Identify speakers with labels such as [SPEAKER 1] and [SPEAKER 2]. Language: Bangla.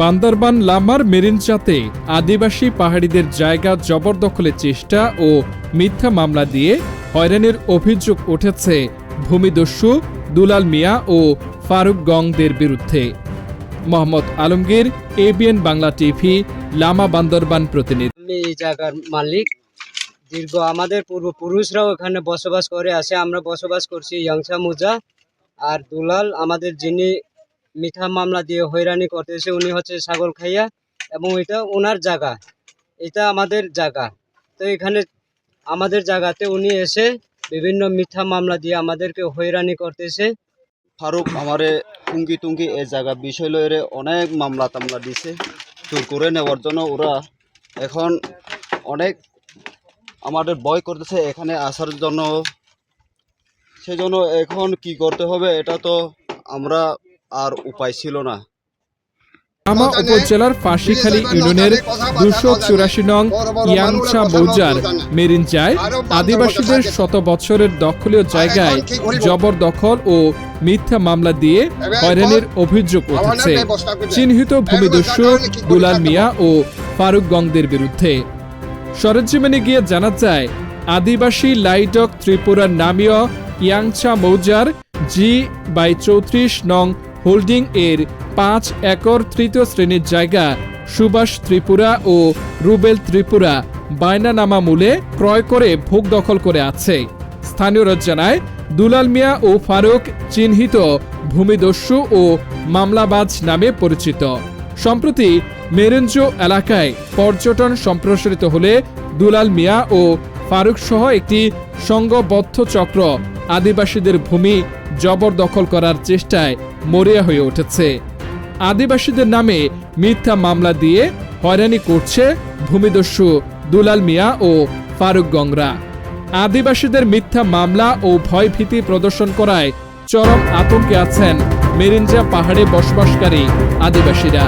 [SPEAKER 1] বান্দরবান লামার মেরিনচাতে আদিবাসী পাহাড়িদের জায়গা জবরদখলের চেষ্টা ও মিথ্যা মামলা দিয়ে হয়রানির অভিযোগ উঠেছে ভূমিদস্যু দুলাল মিয়া ও ফারুক গংদের বিরুদ্ধে। মোহাম্মদ আলমগীর এবিএন বাংলা টিভি, লামা বান্দরবান প্রতিনিধি।
[SPEAKER 2] এই জায়গার মালিক। দীর্ঘ আমাদের পূর্বপুরুষরাও এখানে বসবাস করে আসে। আমরা বসবাস করছি ইয়াংসা মুজা আর দুলাল। আমাদের যিনি মিথ্যা মামলা দিয়ে হয়রানি করতেছে, উনি হচ্ছে ছাগল খাইয়া এবং এটা ওনার জায়গা। এটা আমাদের জায়গা। তো এখানে আমাদের জায়গাতে উনি এসে বিভিন্ন মিথ্যা মামলা দিয়ে আমাদেরকে হয়রানি করতেছে।
[SPEAKER 3] ফারুক, আমারে টুঙ্গি টুঙ্গি এ জায়গা বিষয় লয়ে অনেক মামলা তামলা দিছে। চুর করে নেওয়ার জন্য ওরা এখন অনেক আমাদের ভয় করতেছে এখানে আসার জন্য। সেজন্য এখন কি করতে হবে, এটা তো আমরা আর উপায় ছিল না।
[SPEAKER 1] লামা উপজেলার ফাঁসিখালী ইউনিয়নের দুশো চুরাশি নং ইয়াংচা মৌজার মেরিনচায় আদিবাসীদের শত বছরের দখলীয় জায়গায় জবরদখল ও মিথ্যা মামলা দিয়ে হয়রানির অভিযোগ উঠেছে। চিহ্নিত ভূমিদস্যু দুলাল মিয়া ও ফারুক গংদের বিরুদ্ধে। সরঞ্জিমানে গিয়ে জানা যায়, আদিবাসী লাইডক ত্রিপুরার নামীয় ইয়াংচা মৌজার জি বাই চৌত্রিশ নং হোল্ডিং এর পাঁচ একর তৃতীয় শ্রেণির জায়গা সুভাষ ত্রিপুরা ও রুবেল ত্রিপুরা বায়নানামা মূলে ক্রয় করে ভোগ দখল করে আছে। স্থানীয়রা জানায় দুলাল মিয়া ও ফারুক চিহ্নিত ভূমিদস্যু ও মামলাবাজ নামে পরিচিত। সম্প্রতি মেরেঞ্জো এলাকায় পর্যটন সম্প্রসারিত হলে দুলাল মিয়া ও ফারুক সহ একটি সংঘবদ্ধ চক্র আদিবাসীদের ভূমি জবরদখল করার চেষ্টায় মরিয়া হয়ে উঠেছে। আদিবাসীদের নামে মিথ্যা মামলা দিয়ে হয়রানি করছে ভূমিদস্যু দুলাল মিয়া ও ফারুক গংরা আদিবাসীদের মিথ্যা মামলা ও ভয়ভীতি প্রদর্শন করায় চরম আতঙ্কে আছেন মেরিঞ্জা পাহাড়ে বসবাসকারী আদিবাসীরা।